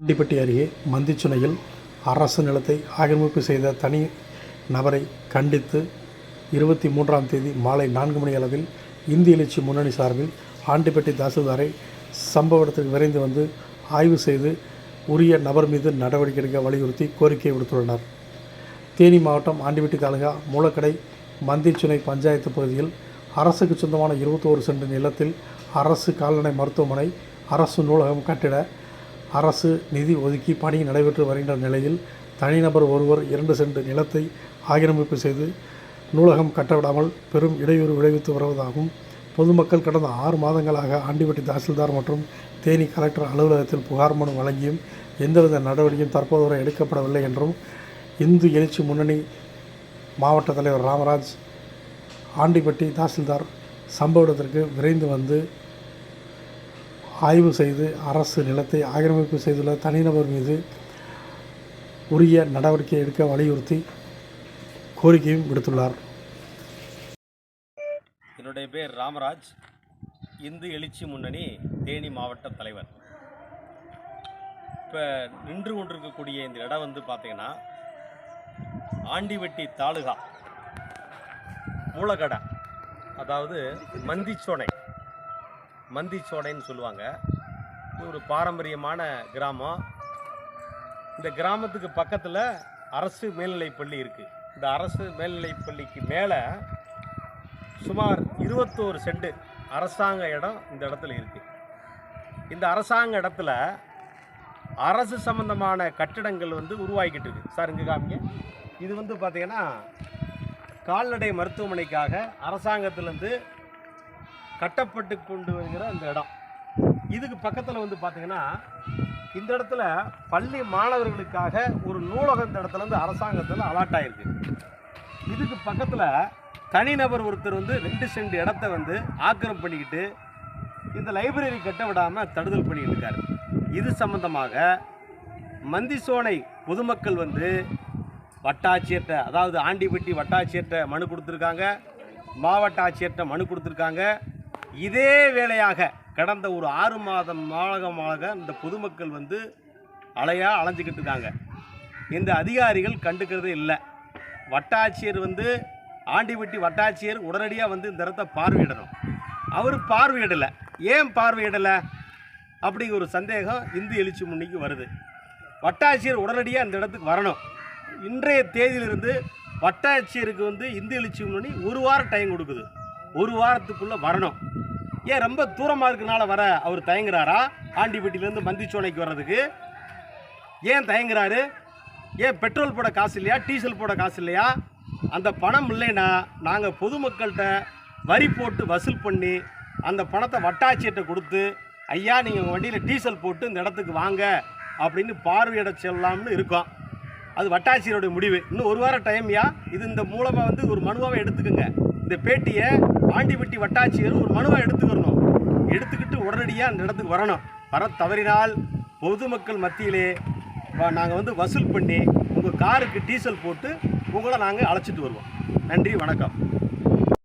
ஆண்டிப்பட்டி அருகே மந்திச்சுனையில் அரசு நிலத்தை ஆக்கிரமிப்பு செய்த தனி நபரை கண்டித்து இருபத்தி மூன்றாம் தேதி மாலை நான்கு மணி அளவில் இந்திய எழுச்சி முன்னணி சார்பில் ஆண்டிப்பட்டி தாசில்தாரை சம்பவ இடத்துக்கு விரைந்து வந்து ஆய்வு செய்து உரிய நபர் மீது நடவடிக்கை எடுக்க வலியுறுத்தி கோரிக்கை விடுத்துள்ளனர். தேனி மாவட்டம் ஆண்டிப்பட்டி தாலுகா மூலக்கடை மந்திச்சுனை பஞ்சாயத்து பகுதியில் அரசுக்கு சொந்தமான இருபத்தோரு சென்ட் நிலத்தில் அரசு கால்நடை மருத்துவமனை அரசு நூலகம் கட்டிட அரசு நிதி ஒதுக்கி பணி நடைபெற்று வருகின்ற நிலையில் தனிநபர் ஒருவர் இரண்டு சென்ட் நிலத்தை ஆக்கிரமிப்பு செய்து நூலகம் கட்டவிடாமல் பெரும் இடையூறு விளைவித்து வருவதாகவும் பொதுமக்கள் கடந்த ஆறு மாதங்களாக ஆண்டிப்பட்டி தாசில்தார் மற்றும் தேனி கலெக்டர் அலுவலகத்தில் புகார் மனு வழங்கியும் எந்தவித நடவடிக்கையும் தற்போது வரை எடுக்கப்படவில்லை என்றும் இந்து எழுச்சி முன்னணி மாவட்ட தலைவர் ராமராஜ் ஆண்டிப்பட்டி தாசில்தார் சம்பவ இடத்திற்கு விரைந்து வந்து ஆய்வு செய்து அரசு நிலத்தை ஆக்கிரமிப்பு செய்துள்ள தனிநபர் மீது உரிய நடவடிக்கை எடுக்க வலியுறுத்தி கோரிக்கையும் விடுத்துள்ளார். என்னுடைய பேர் ராமராஜ். இந்து எழுச்சி முன்னணி தேனி மாவட்ட தலைவர். இப்போ நின்று கொண்டிருக்கக்கூடிய இந்த இடம் வந்து பார்த்தீங்கன்னா ஆண்டிவெட்டி தாலுகா மூலக்கடை அதாவது மந்திச்சோனை. மந்திச்சோனைன்னு சொல்லுவாங்க. இது ஒரு பாரம்பரியமான கிராமம். இந்த கிராமத்துக்கு பக்கத்தில் அரசு மேல்நிலைப்பள்ளி இருக்குது இந்த அரசு மேல்நிலைப்பள்ளிக்கு மேலே சுமார் இருபத்தோரு செண்டு அரசாங்க இடம் இந்த இடத்துல இருக்குது இந்த அரசாங்க இடத்துல அரசு சம்பந்தமான கட்டிடங்கள் வந்து உருவாகிக்கிட்டு இருக்கு. சார் இங்கே காமிங்க. இது வந்து பார்த்திங்கன்னா கால்நடை மருத்துவமனைக்காக அரசாங்கத்திலேருந்து கட்டப்பட்டு கொண்டு வருகிற அந்த இடம். இதுக்கு பக்கத்தில் வந்து பார்த்தீங்கன்னா இந்த இடத்துல பள்ளி மாணவர்களுக்காக ஒரு நூலகம் இந்த இடத்துல வந்து அரசாங்கத்தில் அலாட் ஆயிருக்கு. இதுக்கு பக்கத்தில் தனிநபர் ஒருத்தர் வந்து ரெண்டு சென்ட் இடத்த வந்து ஆக்கிரம் பண்ணிக்கிட்டு இந்த லைப்ரரி கட்ட விடாமல் தடுதல் பண்ணிக்கிட்டு இருக்காரு. இது சம்பந்தமாக மந்திசோனை பொதுமக்கள் வந்து வட்டாட்சியர்கிட்ட அதாவது ஆண்டிப்பட்டி வட்டாட்சியர்கிட்ட மனு கொடுத்துருக்காங்க மாவட்ட ஆட்சியர்கிட்ட மனு கொடுத்துருக்காங்க. இதே வேளையாக கடந்த ஒரு ஆறு மாதம் மாதமாக இந்த பொதுமக்கள் வந்து அலையாக அலைஞ்சிக்கிட்டு இருக்காங்க. இந்த அதிகாரிகள் கண்டுக்கிறதே இல்லை. வட்டாட்சியர் வந்து ஆண்டிபட்டி வட்டாட்சியர் உடனடியாக வந்து இந்த இடத்த பார்வையிடணும். அவர் பார்வையிடலை. ஏன் பார்வையிடலை? அப்படிங்கிற ஒரு சந்தேகம் இந்து எழுச்சி முன்னிக்கு வருது. வட்டாட்சியர் உடனடியாக இந்த இடத்துக்கு வரணும். இன்றைய தேதியிலிருந்து வட்டாட்சியருக்கு வந்து இந்து எழுச்சி முன்னணி ஒரு வாரம் டைம் கொடுக்குது. ஒரு வாரத்துக்குள்ளே வரணும். ஏன் ரொம்ப தூரமாக இருக்கிறனால வர அவர் தயங்குறாரா? ஆண்டிப்பட்டியிலேருந்து மந்திச்சோனைக்கு வர்றதுக்கு. ஏன் தயங்குறாரு? ஏன் பெட்ரோல் போட காசு இல்லையா? டீசல் போட காசு இல்லையா? அந்த பணம் இல்லைன்னா நாங்கள் பொதுமக்கள்கிட்ட வரி போட்டு வசூல் பண்ணி அந்த பணத்தை வட்டாட்சியிட்ட கொடுத்து ஐயா நீங்கள் உங்கள் வண்டியில் டீசல் போட்டு இந்த இடத்துக்கு வாங்க அப்படின்னு பார்வையிட செல்லலாம்னு இருக்கோம். அது வட்டாட்சியருடைய முடிவு. இன்னும் ஒரு வாரம் டைம்யா இது இந்த மூலமாக வந்து ஒரு மனுவாக எடுத்துக்கோங்க. இந்த பேட்டியை ஆண்டிப்பட்டி வட்டாட்சியர் ஒரு மனுவாக எடுத்துக்கிறணும் எடுத்துக்கிட்டு உடனடியாக அந்த இடத்துக்கு வரணும். வர தவறினால் பொதுமக்கள் மத்தியிலே நாங்கள் வந்து வசூல் பண்ணி உங்கள் காருக்கு டீசல் போட்டு உங்களை நாங்கள் அழைச்சிட்டு வருவோம். நன்றி வணக்கம்.